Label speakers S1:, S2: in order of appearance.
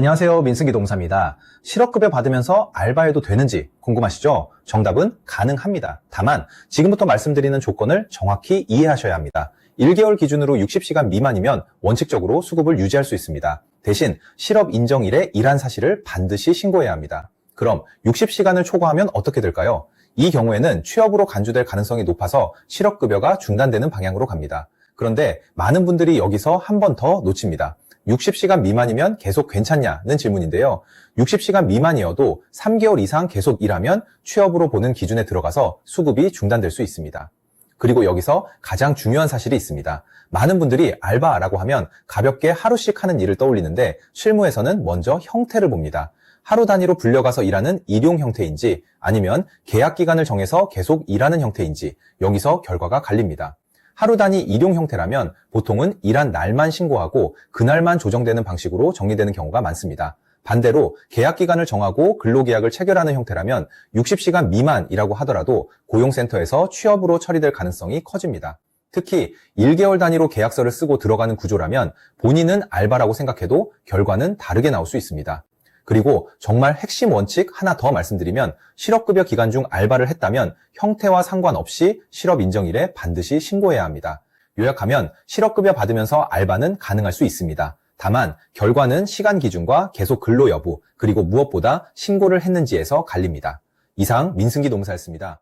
S1: 안녕하세요. 민승기 동사입니다. 실업급여 받으면서 알바해도 되는지 궁금하시죠? 정답은 가능합니다. 다만 지금부터 말씀드리는 조건을 정확히 이해하셔야 합니다. 1개월 기준으로 60시간 미만이면 원칙적으로 수급을 유지할 수 있습니다. 대신 실업 인정일에 일한 사실을 반드시 신고해야 합니다. 그럼 60시간을 초과하면 어떻게 될까요? 이 경우에는 취업으로 간주될 가능성이 높아서 실업급여가 중단되는 방향으로 갑니다. 그런데 많은 분들이 여기서 한 번 더 놓칩니다. 60시간 미만이면 계속 괜찮냐는 질문인데요. 60시간 미만이어도 3개월 이상 계속 일하면 취업으로 보는 기준에 들어가서 수급이 중단될 수 있습니다. 그리고 여기서 가장 중요한 사실이 있습니다. 많은 분들이 알바라고 하면 가볍게 하루씩 하는 일을 떠올리는데 실무에서는 먼저 형태를 봅니다. 하루 단위로 불려가서 일하는 일용 형태인지 아니면 계약 기간을 정해서 계속 일하는 형태인지 여기서 결과가 갈립니다. 하루 단위 일용 형태라면 보통은 일한 날만 신고하고 그날만 조정되는 방식으로 정리되는 경우가 많습니다. 반대로 계약 기간을 정하고 근로계약을 체결하는 형태라면 60시간 미만이라고 하더라도 고용센터에서 취업으로 처리될 가능성이 커집니다. 특히 1개월 단위로 계약서를 쓰고 들어가는 구조라면 본인은 알바라고 생각해도 결과는 다르게 나올 수 있습니다. 그리고 정말 핵심 원칙 하나 더 말씀드리면 실업급여 기간 중 알바를 했다면 형태와 상관없이 실업 인정일에 반드시 신고해야 합니다. 요약하면 실업급여 받으면서 알바는 가능할 수 있습니다. 다만 결과는 시간 기준과 계속 근로 여부 그리고 무엇보다 신고를 했는지에서 갈립니다. 이상 민승기 농사였습니다.